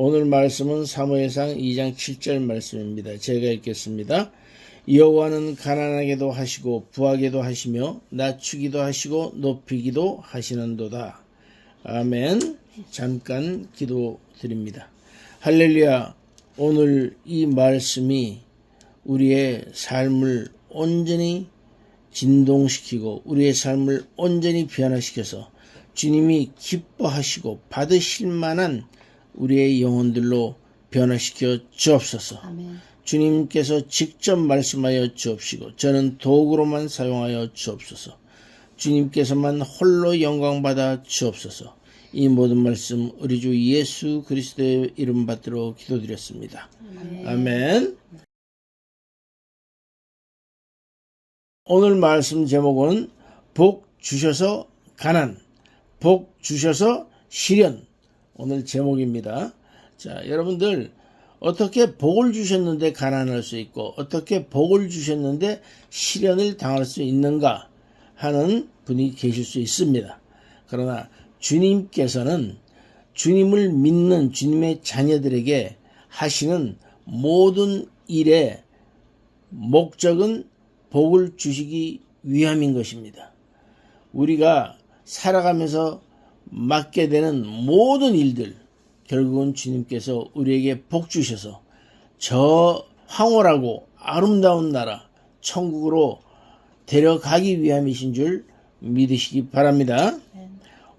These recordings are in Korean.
오늘 말씀은 사무엘상 2장 7절 말씀입니다. 제가 읽겠습니다. 여호와는 가난하게도 하시고 부하게도 하시며 낮추기도 하시고 높이기도 하시는도다. 아멘. 잠깐 기도드립니다. 할렐루야. 오늘 이 말씀이 우리의 삶을 온전히 진동시키고 우리의 삶을 온전히 변화시켜서 주님이 기뻐하시고 받으실 만한 우리의 영혼들로 변화시켜 주옵소서. 아멘. 주님께서 직접 말씀하여 주옵시고 저는 도구로만 사용하여 주옵소서. 주님께서만 홀로 영광 받아 주옵소서. 이 모든 말씀 우리 주 예수 그리스도의 이름 받들어 기도드렸습니다. 아멘. 오늘 말씀 제목은 복 주셔서 가난, 복 주셔서 시련. 오늘 제목입니다. 자, 여러분들 어떻게 복을 주셨는데 가난할 수 있고 어떻게 복을 주셨는데 시련을 당할 수 있는가 하는 분이 계실 수 있습니다. 그러나 주님께서는 주님을 믿는 주님의 자녀들에게 하시는 모든 일의 목적은 복을 주시기 위함인 것입니다. 우리가 살아가면서 맡게 되는 모든 일들, 결국은 주님께서 우리에게 복 주셔서 저 황홀하고 아름다운 나라, 천국으로 데려가기 위함이신 줄 믿으시기 바랍니다.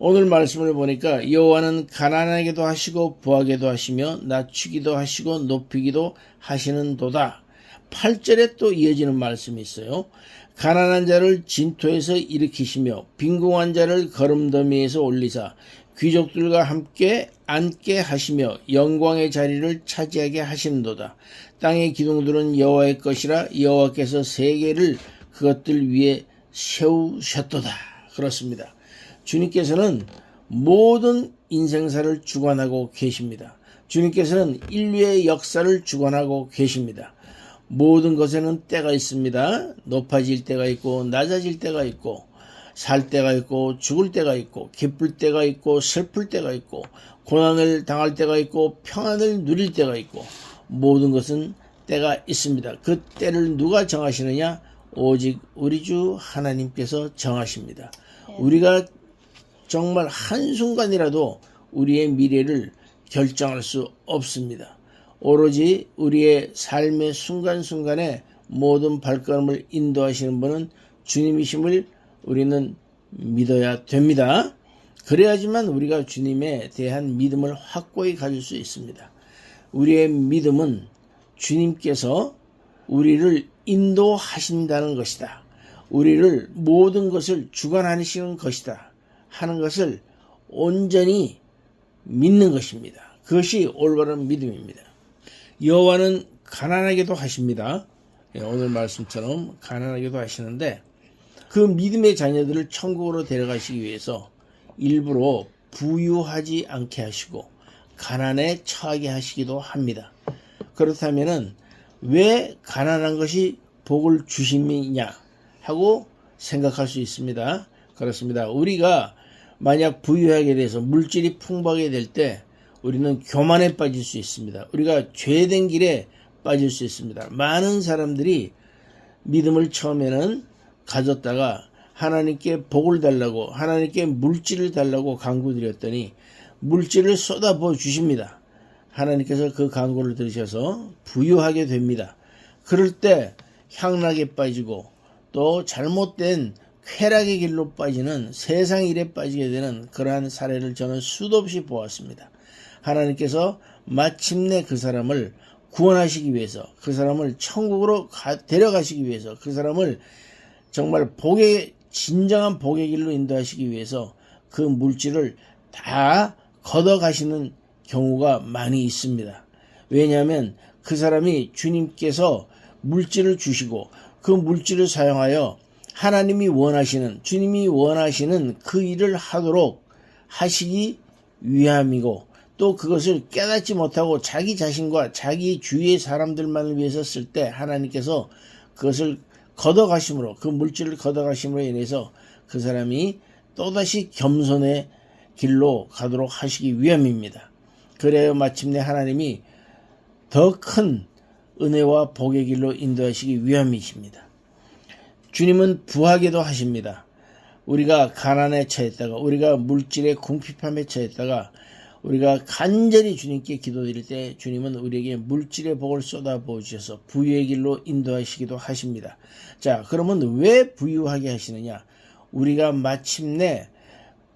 오늘 말씀을 보니까 여호와는 가난하게도 하시고 부하게도 하시며 낮추기도 하시고 높이기도 하시는 도다. 8절에 또 이어지는 말씀이 있어요. 가난한 자를 진토에서 일으키시며 빈궁한 자를 거름더미에서 올리사 귀족들과 함께 앉게 하시며 영광의 자리를 차지하게 하시는도다. 땅의 기둥들은 여호와의 것이라 여호와께서 세계를 그것들 위에 세우셨도다. 그렇습니다. 주님께서는 모든 인생사를 주관하고 계십니다. 주님께서는 인류의 역사를 주관하고 계십니다. 모든 것에는 때가 있습니다. 높아질 때가 있고 낮아질 때가 있고 살 때가 있고 죽을 때가 있고 기쁠 때가 있고 슬플 때가 있고 고난을 당할 때가 있고 평안을 누릴 때가 있고 모든 것은 때가 있습니다. 그 때를 누가 정하시느냐? 오직 우리 주 하나님께서 정하십니다. 우리가 정말 한순간이라도 우리의 미래를 결정할 수 없습니다. 오로지 우리의 삶의 순간순간에 모든 발걸음을 인도하시는 분은 주님이심을 우리는 믿어야 됩니다. 그래야지만 우리가 주님에 대한 믿음을 확고히 가질 수 있습니다. 우리의 믿음은 주님께서 우리를 인도하신다는 것이다. 우리를 모든 것을 주관하시는 것이다. 하는 것을 온전히 믿는 것입니다. 그것이 올바른 믿음입니다. 여호와는 가난하게도 하십니다. 예, 오늘 말씀처럼 가난하게도 하시는데 그 믿음의 자녀들을 천국으로 데려가시기 위해서 일부러 부유하지 않게 하시고 가난에 처하게 하시기도 합니다. 그렇다면은 왜 가난한 것이 복을 주심이냐 하고 생각할 수 있습니다. 그렇습니다. 우리가 만약 부유하게 돼서 물질이 풍부하게 될 때 우리는 교만에 빠질 수 있습니다. 우리가 죄된 길에 빠질 수 있습니다. 많은 사람들이 믿음을 처음에는 가졌다가 하나님께 복을 달라고 하나님께 물질을 달라고 강구드렸더니 물질을 쏟아부어 주십니다. 하나님께서 그 강구를 들으셔서 부유하게 됩니다. 그럴 때 향락에 빠지고 또 잘못된 쾌락의 길로 빠지는 세상 일에 빠지게 되는 그러한 사례를 저는 수도 없이 보았습니다. 하나님께서 마침내 그 사람을 구원하시기 위해서 그 사람을 천국으로 가, 데려가시기 위해서 그 사람을 정말 복의 진정한 복의 길로 인도하시기 위해서 그 물질을 다 걷어가시는 경우가 많이 있습니다. 왜냐하면 그 사람이 주님께서 물질을 주시고 그 물질을 사용하여 하나님이 원하시는 주님이 원하시는 그 일을 하도록 하시기 위함이고 또 그것을 깨닫지 못하고 자기 자신과 자기 주위의 사람들만을 위해서 쓸 때 하나님께서 그것을 걷어가심으로 그 물질을 걷어가심으로 인해서 그 사람이 또다시 겸손의 길로 가도록 하시기 위함입니다. 그래야 마침내 하나님이 더 큰 은혜와 복의 길로 인도하시기 위함이십니다. 주님은 부하게도 하십니다. 우리가 가난에 처했다가 우리가 물질의 궁핍함에 처했다가 우리가 간절히 주님께 기도드릴 때 주님은 우리에게 물질의 복을 쏟아부어 주셔서 부유의 길로 인도하시기도 하십니다. 자, 그러면 왜 부유하게 하시느냐? 우리가 마침내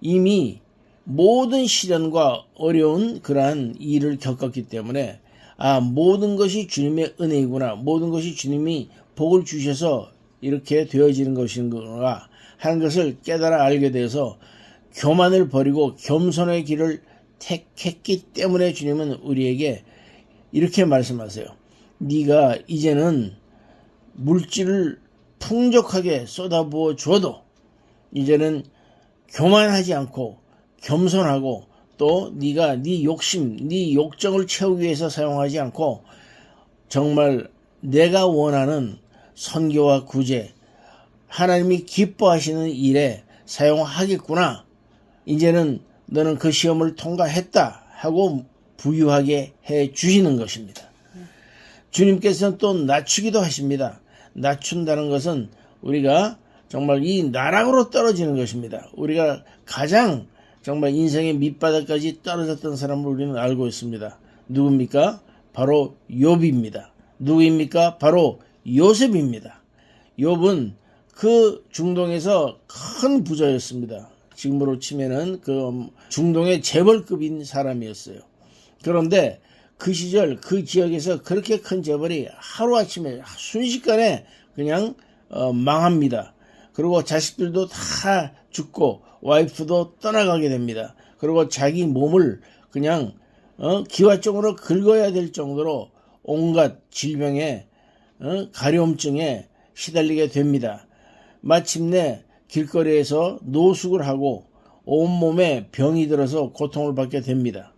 이미 모든 시련과 어려운 그러한 일을 겪었기 때문에 아, 모든 것이 주님의 은혜이구나. 모든 것이 주님이 복을 주셔서 이렇게 되어지는 것인가 하는 것을 깨달아 알게 돼서 교만을 버리고 겸손의 길을 택했기 때문에 주님은 우리에게 이렇게 말씀하세요. 네가 이제는 물질을 풍족하게 쏟아부어 줘도 이제는 교만하지 않고 겸손하고 또 네가 네 욕심, 네 욕정을 채우기 위해서 사용하지 않고 정말 내가 원하는 선교와 구제, 하나님이 기뻐하시는 일에 사용하겠구나. 이제는 너는 그 시험을 통과했다 하고 부유하게 해 주시는 것입니다. 주님께서는 또 낮추기도 하십니다. 낮춘다는 것은 우리가 정말 이 나락으로 떨어지는 것입니다. 우리가 가장 정말 인생의 밑바닥까지 떨어졌던 사람을 우리는 알고 있습니다. 누굽니까? 바로 욥입니다. 누구입니까? 바로 요셉입니다. 욥은 그 중동에서 큰 부자였습니다. 지금으로 치면은 그 중동의 재벌급인 사람이었어요. 그런데 그 시절 그 지역에서 그렇게 큰 재벌이 하루아침에 순식간에 그냥 어, 망합니다. 그리고 자식들도 다 죽고 와이프도 떠나가게 됩니다. 그리고 자기 몸을 그냥 어, 기와쪽으로 긁어야 될 정도로 온갖 질병에 어, 가려움증에 시달리게 됩니다. 마침내 길거리에서 노숙을 하고 온몸에 병이 들어서 고통을 받게 됩니다.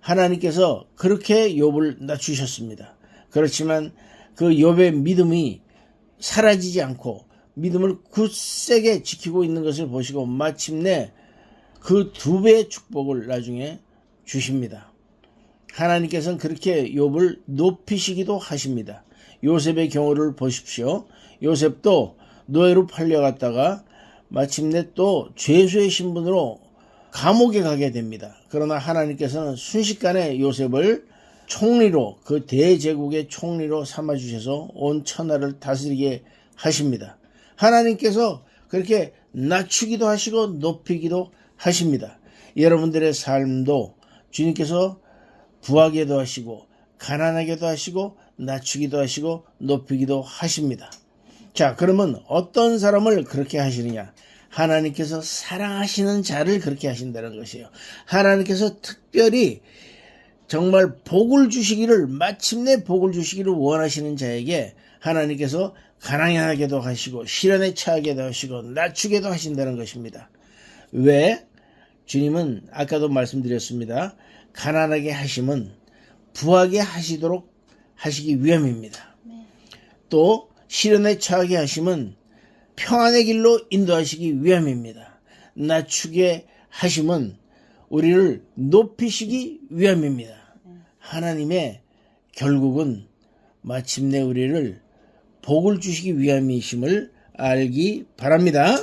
하나님께서 그렇게 욥을 낮추셨습니다. 그렇지만 그 욥의 믿음이 사라지지 않고 믿음을 굳세게 지키고 있는 것을 보시고 마침내 그 두 배의 축복을 나중에 주십니다. 하나님께서는 그렇게 욥을 높이시기도 하십니다. 요셉의 경우를 보십시오. 요셉도 노예로 팔려갔다가 마침내 또 죄수의 신분으로 감옥에 가게 됩니다. 그러나 하나님께서는 순식간에 요셉을 총리로 그 대제국의 총리로 삼아 주셔서 온 천하를 다스리게 하십니다. 하나님께서 그렇게 낮추기도 하시고 높이기도 하십니다. 여러분들의 삶도 주님께서 부하게도 하시고 가난하게도 하시고 낮추기도 하시고 높이기도 하십니다. 자, 그러면 어떤 사람을 그렇게 하시느냐? 하나님께서 사랑하시는 자를 그렇게 하신다는 것이에요. 하나님께서 특별히 정말 복을 주시기를 마침내 복을 주시기를 원하시는 자에게 하나님께서 가난하게도 하시고 시련에 처하게도 하시고 낮추게도 하신다는 것입니다. 왜? 주님은 아까도 말씀드렸습니다. 가난하게 하심은 부하게 하시도록 하시기 위함입니다. 또 시련에 처하게 하심은 평안의 길로 인도하시기 위함입니다. 낮추게 하심은 우리를 높이시기 위함입니다. 하나님의 결국은 마침내 우리를 복을 주시기 위함이심을 알기 바랍니다.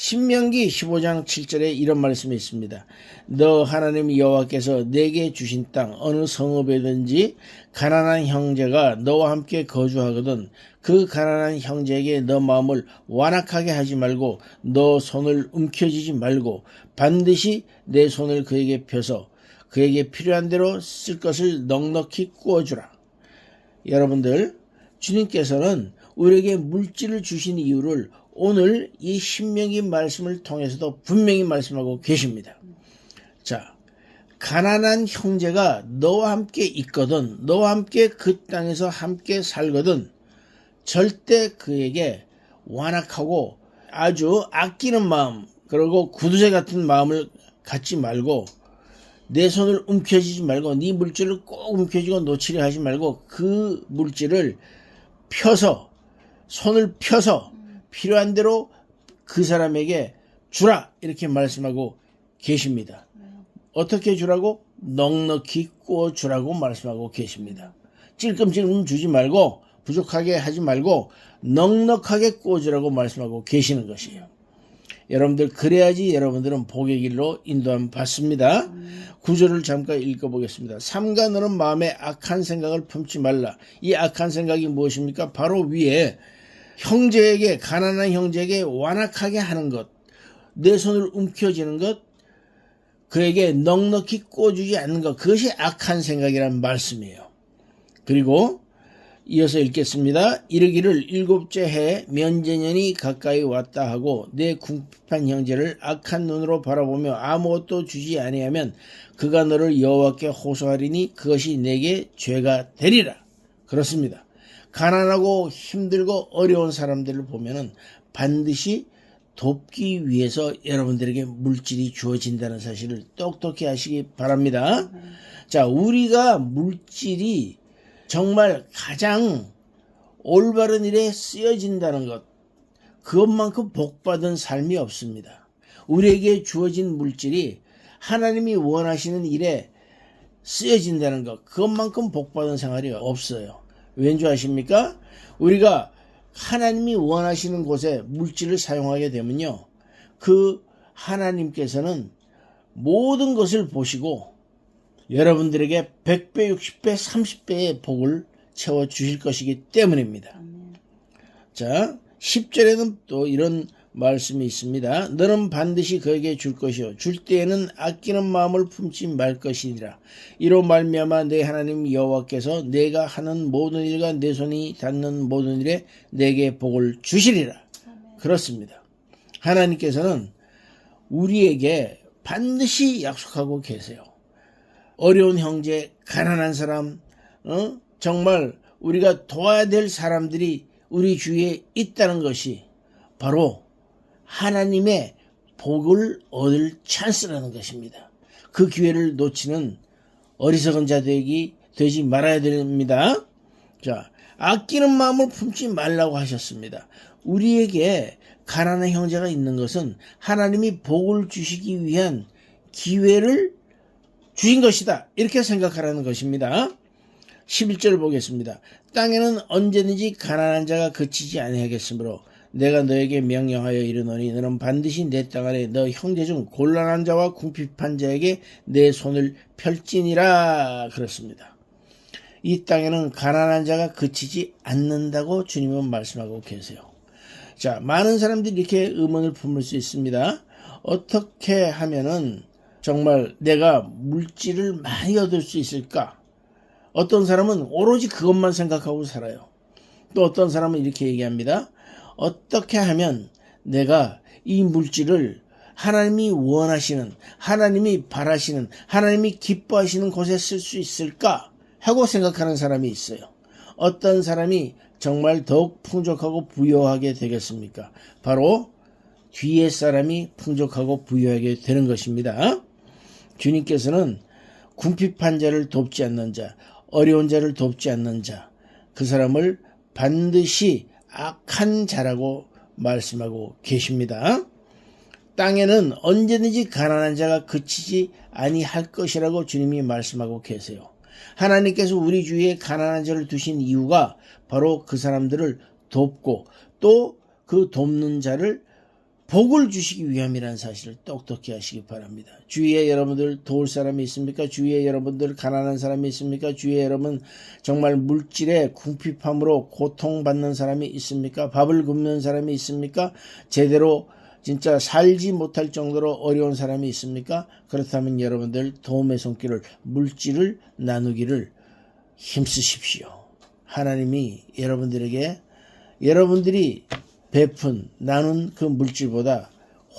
신명기 15장 7절에 이런 말씀이 있습니다. 너 하나님 여호와께서 내게 주신 땅 어느 성읍에든지 가난한 형제가 너와 함께 거주하거든 그 가난한 형제에게 너 마음을 완악하게 하지 말고 너 손을 움켜쥐지 말고 반드시 내 손을 그에게 펴서 그에게 필요한 대로 쓸 것을 넉넉히 구워주라. 여러분들 주님께서는 우리에게 물질을 주신 이유를 오늘 이 신명기 말씀을 통해서도 분명히 말씀하고 계십니다. 자, 가난한 형제가 너와 함께 있거든, 너와 함께 그 땅에서 함께 살거든, 절대 그에게 완악하고 아주 아끼는 마음, 그리고 구두쇠 같은 마음을 갖지 말고, 내 손을 움켜쥐지 말고, 네 물질을 꼭 움켜쥐고 놓치려 하지 말고, 그 물질을 펴서, 손을 펴서, 필요한 대로 그 사람에게 주라! 이렇게 말씀하고 계십니다. 어떻게 주라고? 넉넉히 구워 주라고 말씀하고 계십니다. 찔끔찔끔 주지 말고 부족하게 하지 말고 넉넉하게 구워 주라고 말씀하고 계시는 것이에요. 여러분들 그래야지 여러분들은 복의 길로 인도함 받습니다. 구절을 잠깐 읽어보겠습니다. 삼가 너는 마음에 악한 생각을 품지 말라. 이 악한 생각이 무엇입니까? 바로 위에 형제에게 가난한 형제에게 완악하게 하는 것, 내 손을 움켜쥐는 것, 그에게 넉넉히 꿔주지 않는 것, 그것이 악한 생각이란 말씀이에요. 그리고 이어서 읽겠습니다. 이르기를 일곱째 해 면제년이 가까이 왔다 하고 내 궁핍한 형제를 악한 눈으로 바라보며 아무것도 주지 아니하면 그가 너를 여호와께 호소하리니 그것이 내게 죄가 되리라. 그렇습니다. 가난하고 힘들고 어려운 사람들을 보면은 반드시 돕기 위해서 여러분들에게 물질이 주어진다는 사실을 똑똑히 아시기 바랍니다. 자, 우리가 물질이 정말 가장 올바른 일에 쓰여진다는 것, 그것만큼 복받은 삶이 없습니다. 우리에게 주어진 물질이 하나님이 원하시는 일에 쓰여진다는 것, 그것만큼 복받은 생활이 없어요. 왠지 아십니까? 우리가 하나님이 원하시는 곳에 물질을 사용하게 되면요. 그 하나님께서는 모든 것을 보시고 여러분들에게 100배, 60배, 30배의 복을 채워 주실 것이기 때문입니다. 자, 10절에는 또 이런 말씀이 있습니다. 너는 반드시 그에게 줄 것이요 줄 때에는 아끼는 마음을 품지 말 것이니라. 이로 말미암아 내 하나님 여호와께서 내가 하는 모든 일과 내 손이 닿는 모든 일에 내게 복을 주시리라. 그렇습니다. 하나님께서는 우리에게 반드시 약속하고 계세요. 어려운 형제, 가난한 사람, 어? 정말 우리가 도와야 될 사람들이 우리 주위에 있다는 것이 바로 하나님의 복을 얻을 찬스라는 것입니다. 그 기회를 놓치는 어리석은 자들이 되지 말아야 됩니다. 자, 아끼는 마음을 품지 말라고 하셨습니다. 우리에게 가난한 형제가 있는 것은 하나님이 복을 주시기 위한 기회를 주신 것이다. 이렇게 생각하라는 것입니다. 11절 보겠습니다. 땅에는 언제든지 가난한 자가 그치지 아니하겠으므로 내가 너에게 명령하여 이르노니 너는 반드시 내 땅 안에 너 형제 중 곤란한 자와 궁핍한 자에게 내 손을 펼지니라 그렇습니다. 이 땅에는 가난한 자가 그치지 않는다고 주님은 말씀하고 계세요. 자, 많은 사람들이 이렇게 의문을 품을 수 있습니다. 어떻게 하면은 정말 내가 물질을 많이 얻을 수 있을까? 어떤 사람은 오로지 그것만 생각하고 살아요. 또 어떤 사람은 이렇게 얘기합니다. 어떻게 하면 내가 이 물질을 하나님이 원하시는, 하나님이 바라시는, 하나님이 기뻐하시는 곳에 쓸 수 있을까? 하고 생각하는 사람이 있어요. 어떤 사람이 정말 더욱 풍족하고 부유하게 되겠습니까? 바로 뒤에 사람이 풍족하고 부유하게 되는 것입니다. 주님께서는 궁핍한 자를 돕지 않는 자, 어려운 자를 돕지 않는 자, 그 사람을 반드시 악한 자라고 말씀하고 계십니다. 땅에는 언제든지 가난한 자가 그치지 아니할 것이라고 주님이 말씀하고 계세요. 하나님께서 우리 주위에 가난한 자를 두신 이유가 바로 그 사람들을 돕고 또 그 돕는 자를 복을 주시기 위함이라는 사실을 똑똑히 하시기 바랍니다. 주위에 여러분들 도울 사람이 있습니까? 주위에 여러분들 가난한 사람이 있습니까? 주위에 여러분 정말 물질의 궁핍함으로 고통받는 사람이 있습니까? 밥을 굶는 사람이 있습니까? 제대로 진짜 살지 못할 정도로 어려운 사람이 있습니까? 그렇다면 여러분들 도움의 손길을 물질을 나누기를 힘쓰십시오. 하나님이 여러분들에게 여러분들이 베푼 나눈 그 물질보다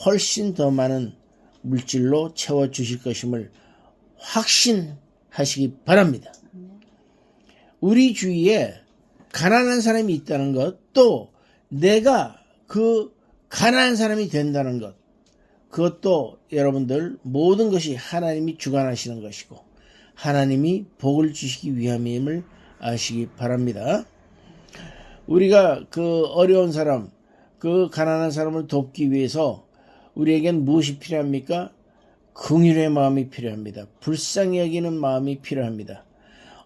훨씬 더 많은 물질로 채워 주실 것임을 확신하시기 바랍니다. 우리 주위에 가난한 사람이 있다는 것, 또 내가 그 가난한 사람이 된다는 것, 그것도 여러분들 모든 것이 하나님이 주관하시는 것이고, 하나님이 복을 주시기 위함임을 아시기 바랍니다. 우리가 그 어려운 사람, 그 가난한 사람을 돕기 위해서 우리에겐 무엇이 필요합니까? 긍휼의 마음이 필요합니다. 불쌍히 여기는 마음이 필요합니다.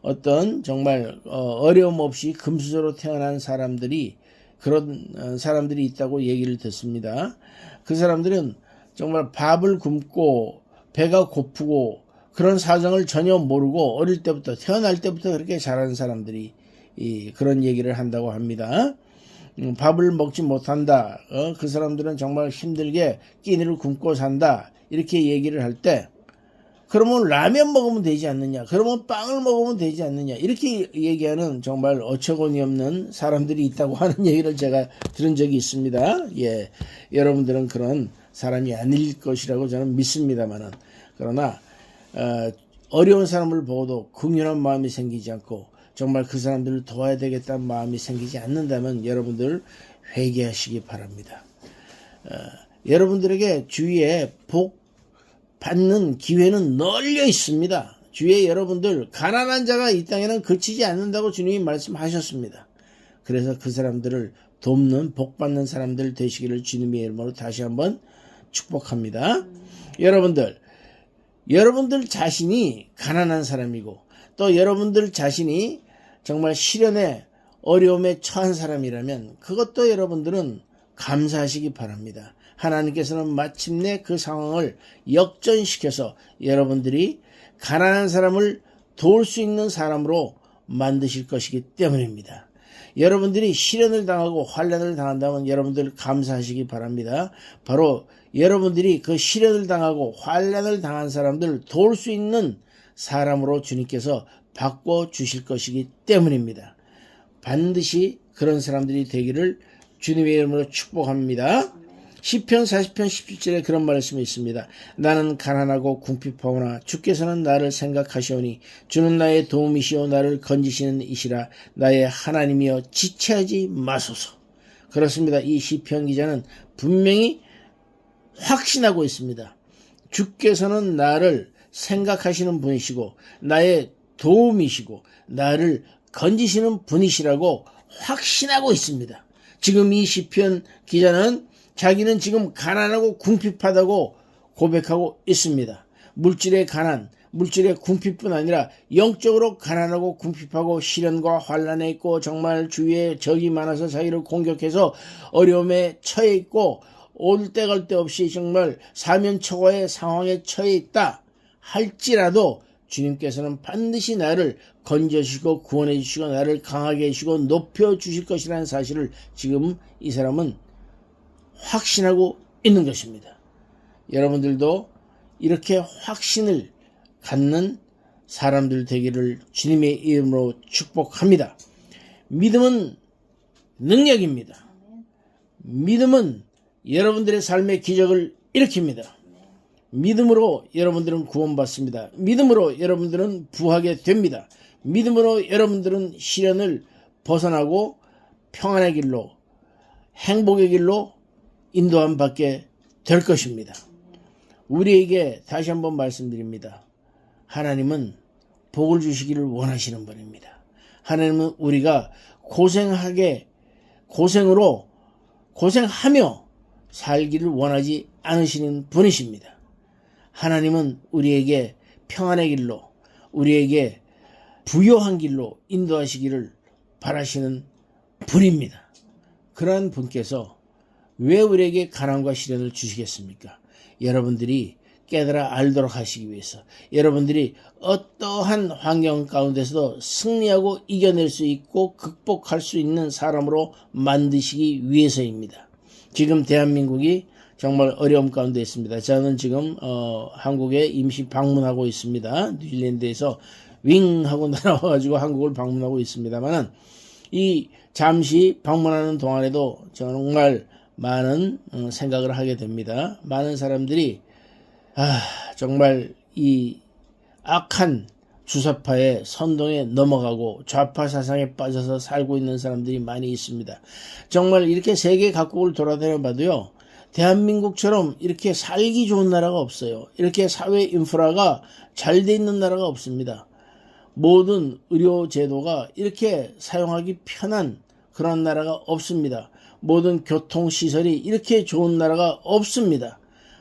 어떤 정말 어, 어려움 없이 금수저로 태어난 사람들이 그런 어, 사람들이 있다고 얘기를 듣습니다. 그 사람들은 정말 밥을 굶고 배가 고프고 그런 사정을 전혀 모르고 어릴 때부터 태어날 때부터 그렇게 자란 사람들이 이 그런 얘기를 한다고 합니다. 음, 밥을 먹지 못한다. 어, 그 사람들은 정말 힘들게 끼니를 굶고 산다. 이렇게 얘기를 할 때, 그러면 라면 먹으면 되지 않느냐? 그러면 빵을 먹으면 되지 않느냐? 이렇게 얘기하는 정말 어처구니 없는 사람들이 있다고 하는 얘기를 제가 들은 적이 있습니다. 예. 여러분들은 그런 사람이 아닐 것이라고 저는 믿습니다만은. 그러나, 어, 어려운 사람을 보고도 긍휼한 마음이 생기지 않고 정말 그 사람들을 도와야 되겠다는 마음이 생기지 않는다면 여러분들 회개하시기 바랍니다. 어, 여러분들에게 주위에 복 받는 기회는 널려 있습니다. 주위에 여러분들 가난한 자가 이 땅에는 그치지 않는다고 주님이 말씀하셨습니다. 그래서 그 사람들을 돕는 복 받는 사람들 되시기를 주님의 이름으로 다시 한번 축복합니다. 여러분들 여러분들 자신이 가난한 사람이고 또 여러분들 자신이 정말 시련에 어려움에 처한 사람이라면 그것도 여러분들은 감사하시기 바랍니다. 하나님께서는 마침내 그 상황을 역전시켜서 여러분들이 가난한 사람을 도울 수 있는 사람으로 만드실 것이기 때문입니다. 여러분들이 시련을 당하고 환란을 당한다면 여러분들 감사하시기 바랍니다. 바로 여러분들이 그 시련을 당하고 환란을 당한 사람들을 도울 수 있는 사람으로 주님께서 바꿔 주실 것이기 때문입니다. 반드시 그런 사람들이 되기를 주님의 이름으로 축복합니다. 시편 40편 17절에 그런 말씀이 있습니다. 나는 가난하고 궁핍하오나 주께서는 나를 생각하시오니 주는 나의 도움이시오 나를 건지시는 이시라 나의 하나님이여 지체하지 마소서. 그렇습니다. 이 시편 기자는 분명히 확신하고 있습니다. 주께서는 나를 생각하시는 분이시고 나의 도움이시고 나를 건지시는 분이시라고 확신하고 있습니다. 지금 이 시편 기자는 자기는 지금 가난하고 궁핍하다고 고백하고 있습니다. 물질의 가난, 물질의 궁핍뿐 아니라 영적으로 가난하고 궁핍하고 시련과 환란에 있고 정말 주위에 적이 많아서 자기를 공격해서 어려움에 처해 있고 올 때갈데 없이 정말 사면초가의 상황에 처해 있다 할지라도 주님께서는 반드시 나를 건져주시고 구원해 주시고 나를 강하게 해주시고 높여 주실 것이라는 사실을 지금 이 사람은 확신하고 있는 것입니다. 여러분들도 이렇게 확신을 갖는 사람들 되기를 주님의 이름으로 축복합니다. 믿음은 능력입니다. 믿음은 여러분들의 삶의 기적을 일으킵니다. 믿음으로 여러분들은 구원받습니다. 믿음으로 여러분들은 부하게 됩니다. 믿음으로 여러분들은 시련을 벗어나고 평안의 길로 행복의 길로 인도함 받게 될 것입니다. 우리에게 다시 한번 말씀드립니다. 하나님은 복을 주시기를 원하시는 분입니다. 하나님은 우리가 고생하게 고생으로 고생하며 살기를 원하지 않으시는 분이십니다. 하나님은 우리에게 평안의 길로 우리에게 부요한 길로 인도하시기를 바라시는 분입니다. 그러한 분께서 왜 우리에게 가난과 시련을 주시겠습니까? 여러분들이 깨달아 알도록 하시기 위해서 여러분들이 어떠한 환경 가운데서도 승리하고 이겨낼 수 있고 극복할 수 있는 사람으로 만드시기 위해서입니다. 지금 대한민국이 정말 어려움 가운데 있습니다. 저는 지금 어, 한국에 임시 방문하고 있습니다. 뉴질랜드에서 윙 하고 날아와가지고 한국을 방문하고 있습니다만은 이 잠시 방문하는 동안에도 정말 많은 어, 생각을 하게 됩니다. 많은 사람들이 아, 정말 이 악한 주사파의 선동에 넘어가고 좌파 사상에 빠져서 살고 있는 사람들이 많이 있습니다. 정말 이렇게 세계 각국을 돌아다녀 봐도요. 대한민국처럼 이렇게 살기 좋은 나라가 없어요. 이렇게 사회 인프라가 잘 돼 있는 나라가 없습니다. 모든 의료 제도가 이렇게 사용하기 편한 그런 나라가 없습니다. 모든 교통시설이 이렇게 좋은 나라가 없습니다.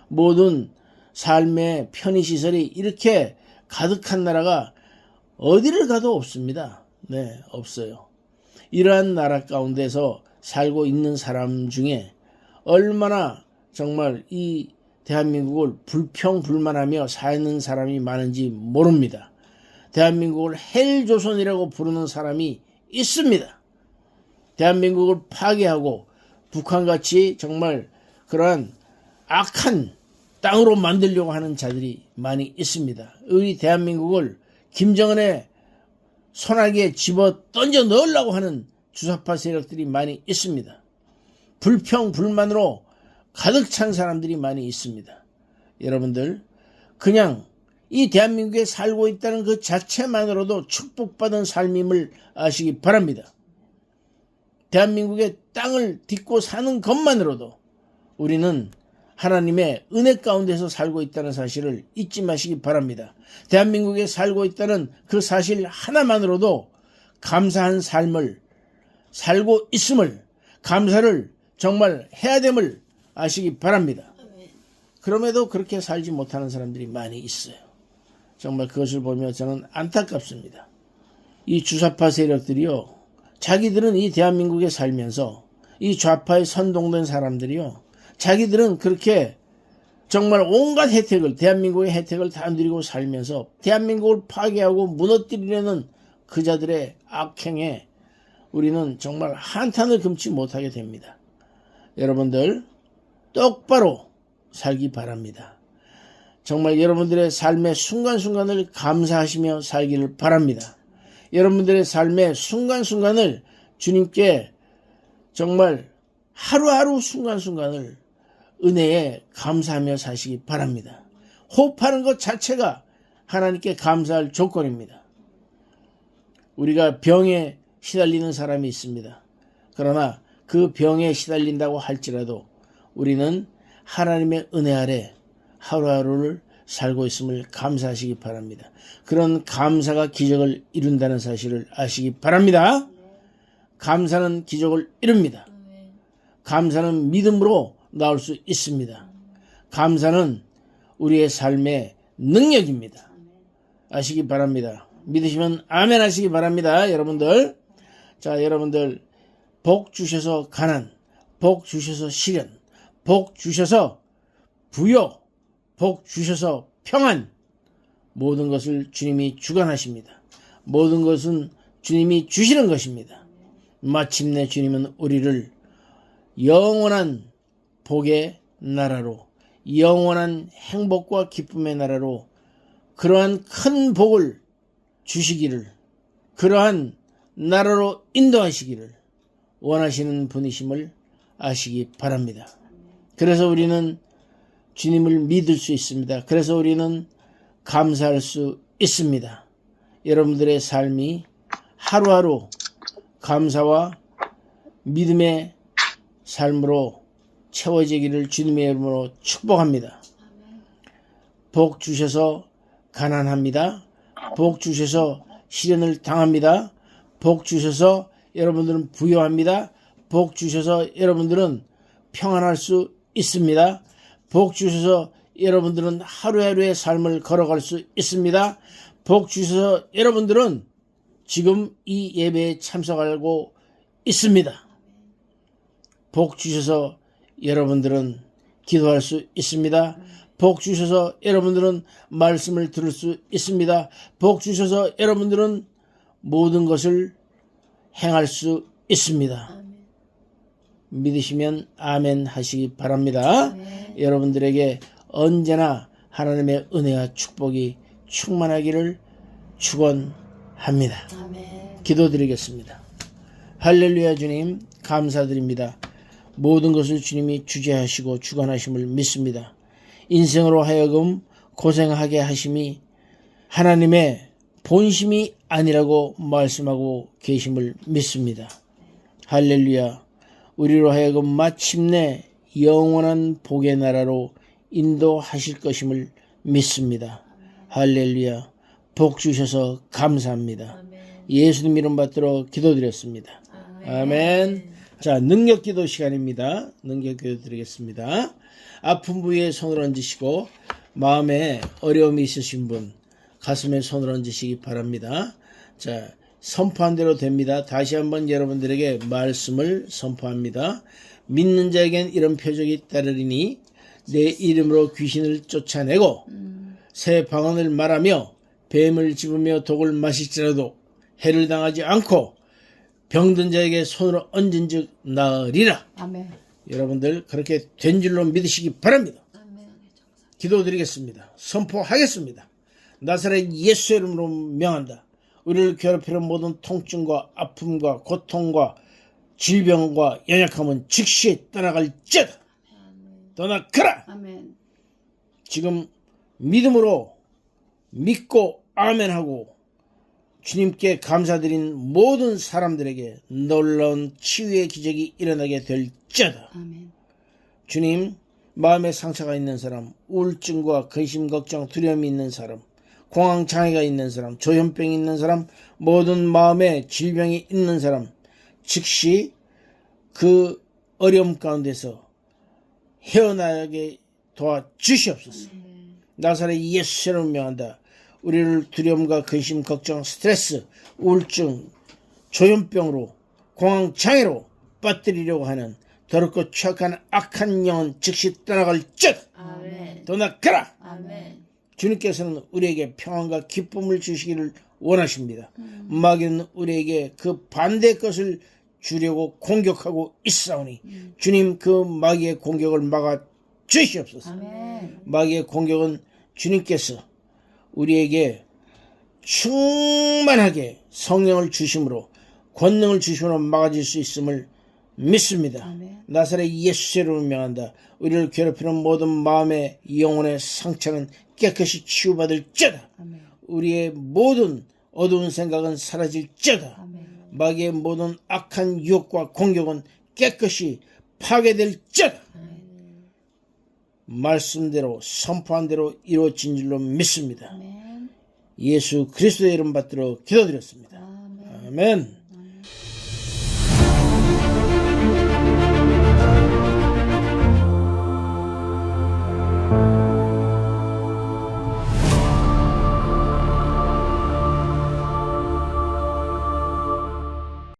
모든 삶의 편의시설이 이렇게 가득한 나라가 어디를 가도 없습니다. 네, 없어요. 이러한 나라 가운데서 살고 있는 사람 중에 얼마나 정말 이 대한민국을 불평불만하며 사는 사람이 많은지 모릅니다. 대한민국을 헬조선이라고 부르는 사람이 있습니다. 대한민국을 파괴하고 북한같이 정말 그러한 악한 땅으로 만들려고 하는 자들이 많이 있습니다. 우리 대한민국을 김정은의 소나기에 집어 던져 넣으려고 하는 주사파 세력들이 많이 있습니다. 불평, 불만으로 가득 찬 사람들이 많이 있습니다. 여러분들, 그냥 이 대한민국에 살고 있다는 그 자체만으로도 축복받은 삶임을 아시기 바랍니다. 대한민국의 땅을 딛고 사는 것만으로도 우리는 하나님의 은혜 가운데서 살고 있다는 사실을 잊지 마시기 바랍니다. 대한민국에 살고 있다는 그 사실 하나만으로도 감사한 삶을 살고 있음을 감사를 정말 해야 됨을 아시기 바랍니다. 그럼에도 그렇게 살지 못하는 사람들이 많이 있어요. 정말 그것을 보며 저는 안타깝습니다. 이 주사파 세력들이요. 자기들은 이 대한민국에 살면서 이 좌파에 선동된 사람들이요. 자기들은 그렇게 정말 온갖 혜택을 대한민국의 혜택을 다 누리고 살면서 대한민국을 파괴하고 무너뜨리려는 그자들의 악행에 우리는 정말 한탄을 금치 못하게 됩니다. 여러분들 똑바로 살기 바랍니다. 정말 여러분들의 삶의 순간순간을 감사하시며 살기를 바랍니다. 여러분들의 삶의 순간순간을 주님께 정말 하루하루 순간순간을 은혜에 감사하며 사시기 바랍니다. 호흡하는 것 자체가 하나님께 감사할 조건입니다. 우리가 병에 시달리는 사람이 있습니다. 그러나 그 병에 시달린다고 할지라도 우리는 하나님의 은혜 아래 하루하루를 살고 있음을 감사하시기 바랍니다. 그런 감사가 기적을 이룬다는 사실을 아시기 바랍니다. 감사는 기적을 이룹니다. 감사는 믿음으로 나올 수 있습니다. 감사는 우리의 삶의 능력입니다. 아시기 바랍니다. 믿으시면 아멘 하시기 바랍니다. 여러분들. 자, 여러분들 복 주셔서 가난, 복 주셔서 시련, 복 주셔서 부여, 복 주셔서 평안. 모든 것을 주님이 주관하십니다. 모든 것은 주님이 주시는 것입니다. 마침내 주님은 우리를 영원한 복의 나라로, 영원한 행복과 기쁨의 나라로 그러한 큰 복을 주시기를, 그러한 나라로 인도하시기를 원하시는 분이심을 아시기 바랍니다. 그래서 우리는 주님을 믿을 수 있습니다. 그래서 우리는 감사할 수 있습니다. 여러분들의 삶이 하루하루 감사와 믿음의 삶으로 채워지기를 주님의 이름으로 축복합니다. 복 주셔서 가난합니다. 복 주셔서 시련을 당합니다. 복 주셔서 여러분들은 부여합니다. 복 주셔서 여러분들은 평안할 수 있습니다. 복 주셔서 여러분들은 하루하루의 삶을 걸어갈 수 있습니다. 복 주셔서 여러분들은 지금 이 예배에 참석하고 있습니다. 복 주셔서 여러분들은 기도할 수 있습니다. 복 주셔서 여러분들은 말씀을 들을 수 있습니다. 복 주셔서 여러분들은 모든 것을 행할 수 있습니다. 믿으시면 아멘 하시기 바랍니다. 여러분들에게 언제나 하나님의 은혜와 축복이 충만하기를 축원합니다. 기도드리겠습니다. 할렐루야 주님 감사드립니다. 모든 것을 주님이 주재하시고 주관하심을 믿습니다. 인생으로 하여금 고생하게 하심이 하나님의 본심이 아니라고 말씀하고 계심을 믿습니다. 할렐루야. 우리로 하여금 마침내 영원한 복의 나라로 인도하실 것임을 믿습니다. 할렐루야. 복 주셔서 감사합니다. 예수님 이름 받들어 기도드렸습니다. 아멘. 자, 능력 기도 시간입니다. 능력 기도 드리겠습니다. 아픈 부위에 손을 얹으시고 마음에 어려움이 있으신 분 가슴에 손을 얹으시기 바랍니다. 자, 선포한 대로 됩니다. 다시 한번 여러분들에게 말씀을 선포합니다. 믿는 자에겐 이런 표적이 따르리니 내 이름으로 귀신을 쫓아내고 새 방언을 말하며 뱀을 집으며 독을 마실지라도 해를 당하지 않고 병든 자에게 손으로 얹은 즉 나으리라. 아멘. 여러분들 그렇게 된 줄로 믿으시기 바랍니다. 기도드리겠습니다. 선포하겠습니다. 나사렛 예수 이름으로 명한다. 우리를 괴롭히는 모든 통증과 아픔과 고통과 질병과 연약함은 즉시 떠나갈지어다. 떠나가라. 아멘. 지금 믿음으로 믿고 아멘하고 주님께 감사드린 모든 사람들에게 놀라운 치유의 기적이 일어나게 될지어다. 아멘. 주님, 마음에 상처가 있는 사람, 우울증과 근심, 걱정, 두려움이 있는 사람, 공황 장애가 있는 사람, 조현병이 있는 사람, 모든 마음에 질병이 있는 사람, 즉시 그 어려움 가운데서 헤어나게 도와 주시옵소서. 나사렛 예수를 명한다. 우리를 두려움과 근심, 걱정, 스트레스, 우울증, 조현병으로 공황 장애로 빠뜨리려고 하는 더럽고 취약한 악한 영은 즉시 떠나갈지어다. 아멘. 떠나가라. 아멘. 주님께서는 우리에게 평안과 기쁨을 주시기를 원하십니다. 마귀는 우리에게 그 반대 것을 주려고 공격하고 있사오니 주님 그 마귀의 공격을 막아 주시옵소서. 아멘. 마귀의 공격은 주님께서 우리에게 충만하게 성령을 주심으로 권능을 주심으로 막아질 수 있음을 믿습니다. 나사렛 예수로 명한다. 우리를 괴롭히는 모든 마음의 영혼의 상처는 깨끗이 치유받을지어다. 아멘. 우리의 모든 어두운 생각은 사라질지어다. 아멘. 마귀의 모든 악한 유혹과 공격은 깨끗이 파괴될지어다. 말씀대로 선포한 대로 이루어진 줄로 믿습니다. 아멘. 예수 그리스도의 이름 받들어 기도드렸습니다. 아멘. 아멘.